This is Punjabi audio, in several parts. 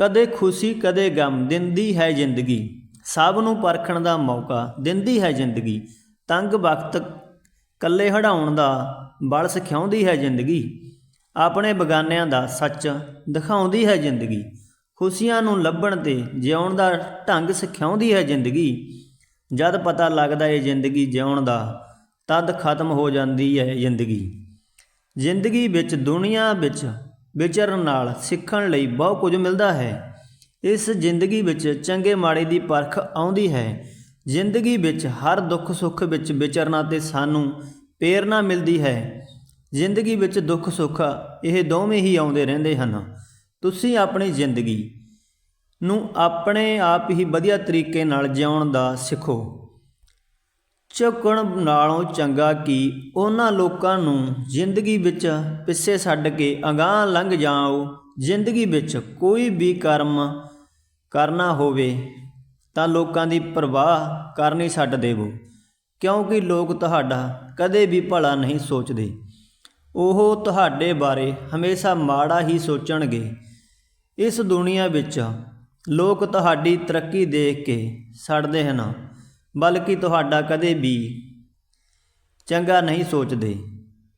ਕਦੇ ਖੁਸ਼ੀ, ਕਦੇ ਗਮ, ਦਿੰਦੀ ਹੈ ਜ਼ਿੰਦਗੀ। ਸਭ ਨੂੰ ਪਰਖਣ ਦਾ ਮੌਕਾ, ਦਿੰਦੀ ਹੈ ਜ਼ਿੰਦਗੀ। ਤੰਗ ਵਕਤ ਕੱਲੇ ਹੜਾਉਣ ਦਾ ਬਲ ਸਿਖਾਉਂਦੀ ਹੈ ਜ਼ਿੰਦਗੀ। ਆਪਣੇ ਬਗਾਨਿਆਂ ਦਾ ਸੱਚ ਦਿਖਾਉਂਦੀ ਹੈ ਜ਼ਿੰਦਗੀ। ਖੁਸ਼ੀਆਂ ਨੂੰ ਲੱਭਣ ਤੇ ਜਿਉਣ ਦਾ ਢੰਗ ਸਿਖਾਉਂਦੀ ਹੈ ਜ਼ਿੰਦਗੀ। ਜਦ ਪਤਾ ਲੱਗਦਾ ਏ ਜ਼ਿੰਦਗੀ ਜਿਉਣ ਦਾ, ਤਦ ਖਤਮ ਹੋ ਜਾਂਦੀ ਹੈ ਜ਼ਿੰਦਗੀ। ਜ਼ਿੰਦਗੀ ਵਿੱਚ ਦੁਨੀਆ ਵਿੱਚ ਵਿਚਰਨ ਨਾਲ ਸਿੱਖਣ ਲਈ ਬਹੁਤ ਕੁਝ ਮਿਲਦਾ ਹੈ। ਇਸ ਜ਼ਿੰਦਗੀ ਵਿੱਚ ਚੰਗੇ ਮਾੜੇ ਦੀ ਪਰਖ ਆਉਂਦੀ ਹੈ। ਜ਼ਿੰਦਗੀ ਵਿੱਚ ਹਰ ਦੁੱਖ ਸੁੱਖ ਵਿੱਚ ਵਿਚਰਨਾ ਤੇ ਸਾਨੂੰ ਪ੍ਰੇਰਣਾ ਮਿਲਦੀ ਹੈ। ਜ਼ਿੰਦਗੀ ਵਿੱਚ ਦੁੱਖ ਸੁੱਖ ਇਹ ਦੋਵੇਂ ਹੀ ਆਉਂਦੇ ਰਹਿੰਦੇ ਹਨ। ਤੁਸੀਂ ਆਪਣੀ ਜ਼ਿੰਦਗੀ ਨੂੰ ਆਪਣੇ ਆਪ ਹੀ ਵਧੀਆ ਤਰੀਕੇ ਨਾਲ ਜਿਉਣ ਦਾ ਸਿੱਖੋ। ਝੁਕਣ ਨਾਲੋਂ ਚੰਗਾ ਕਿ ਉਹਨਾਂ ਲੋਕਾਂ ਨੂੰ ਜ਼ਿੰਦਗੀ ਵਿੱਚ ਪਿੱਛੇ ਛੱਡ ਕੇ ਅਗਾਂਹ ਲੰਘ ਜਾਓ। ਜ਼ਿੰਦਗੀ ਵਿੱਚ ਕੋਈ ਵੀ ਕਰਮ ਕਰਨਾ ਹੋਵੇ ਤਾਂ ਲੋਕਾਂ ਦੀ ਪਰਵਾਹ ਕਰਨੀ ਛੱਡ ਦੇਵੋ, ਕਿਉਂਕਿ ਲੋਕ ਤੁਹਾਡਾ ਕਦੇ ਵੀ ਭਲਾ ਨਹੀਂ ਸੋਚਦੇ। ਉਹ ਤੁਹਾਡੇ ਬਾਰੇ ਹਮੇਸ਼ਾ ਮਾੜਾ ਹੀ ਸੋਚਣਗੇ। ਇਸ ਦੁਨੀਆ ਵਿੱਚ ਲੋਕ ਤੁਹਾਡੀ ਤਰੱਕੀ ਦੇਖ ਕੇ ਸੜਦੇ ਹਨ। ਬਲਕਿ ਤੁਹਾਡਾ ਕਦੇ ਵੀ ਚੰਗਾ ਨਹੀਂ ਸੋਚਦੇ।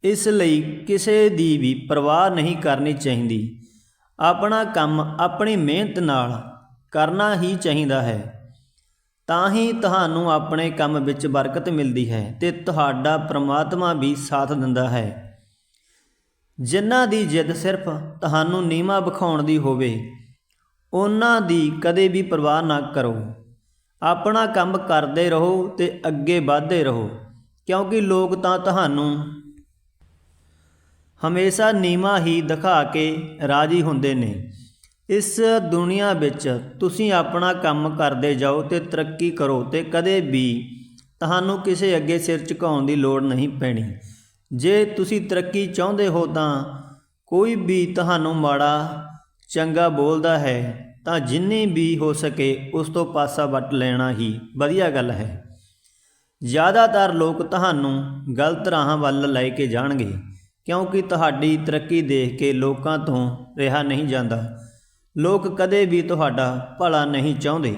ਇਸ ਲਈ ਕਿਸੇ ਦੀ ਵੀ ਪਰਵਾਹ ਨਹੀਂ ਕਰਨੀ ਚਾਹੀਦੀ। ਆਪਣਾ ਕੰਮ ਆਪਣੀ ਮਿਹਨਤ ਨਾਲ ਕਰਨਾ ਹੀ ਚਾਹੀਦਾ ਹੈ। ਤਾਂ ਹੀ ਤੁਹਾਨੂੰ ਆਪਣੇ ਕੰਮ ਵਿੱਚ ਬਰਕਤ ਮਿਲਦੀ ਹੈ ਤੇ ਤੁਹਾਡਾ ਪ੍ਰਮਾਤਮਾ ਵੀ ਸਾਥ ਦਿੰਦਾ ਹੈ। ਜਿਨ੍ਹਾਂ ਦੀ ਜਿੱਦ ਸਿਰਫ ਤੁਹਾਨੂੰ ਨੀਮਾ ਵਿਖਾਉਣ ਦੀ ਹੋਵੇ, ਉਹਨਾਂ ਦੀ ਕਦੇ ਵੀ ਪਰਵਾਹ ਨਾ ਕਰੋ। ਆਪਣਾ ਕੰਮ ਕਰਦੇ ਰਹੋ ਤੇ ਅੱਗੇ ਵਧਦੇ ਰਹੋ, ਕਿਉਂਕਿ ਲੋਕ ਤਾਂ ਤੁਹਾਨੂੰ ਹਮੇਸ਼ਾ ਨੀਮਾ ਹੀ ਦਿਖਾ ਕੇ ਰਾਜੀ ਹੁੰਦੇ ਨੇ। ਇਸ ਦੁਨੀਆ ਵਿੱਚ ਤੁਸੀਂ ਆਪਣਾ ਕੰਮ ਕਰਦੇ ਜਾਓ ਤੇ ਤਰੱਕੀ ਕਰੋ ਤੇ ਕਦੇ ਵੀ ਤੁਹਾਨੂੰ ਕਿਸੇ ਅੱਗੇ ਸਿਰ ਝੁਕਾਉਣ ਦੀ ਲੋੜ ਨਹੀਂ ਪੈਣੀ। ਜੇ ਤੁਸੀਂ ਤਰੱਕੀ ਚਾਹੁੰਦੇ ਹੋ ਤਾਂ ਕੋਈ ਵੀ ਤੁਹਾਨੂੰ ਮਾੜਾ, ਚੰਗਾ ਬੋਲਦਾ ਹੈ। ਤਾਂ ਜਿੰਨੀ ਵੀ ਹੋ ਸਕੇ ਉਸ ਤੋਂ ਪਾਸਾ ਵੱਟ ਲੈਣਾ ਹੀ ਵਧੀਆ ਗੱਲ ਹੈ। ਜ਼ਿਆਦਾਤਰ ਲੋਕ ਤੁਹਾਨੂੰ ਗਲਤ ਰਾਹਾਂ ਵੱਲ ਲੈ ਕੇ ਜਾਣਗੇ, ਕਿਉਂਕਿ ਤੁਹਾਡੀ ਤਰੱਕੀ ਦੇਖ ਕੇ ਲੋਕਾਂ ਤੋਂ ਰਿਹਾ ਨਹੀਂ ਜਾਂਦਾ। ਲੋਕ ਕਦੇ ਵੀ ਤੁਹਾਡਾ ਭਲਾ ਨਹੀਂ ਚਾਹੁੰਦੇ।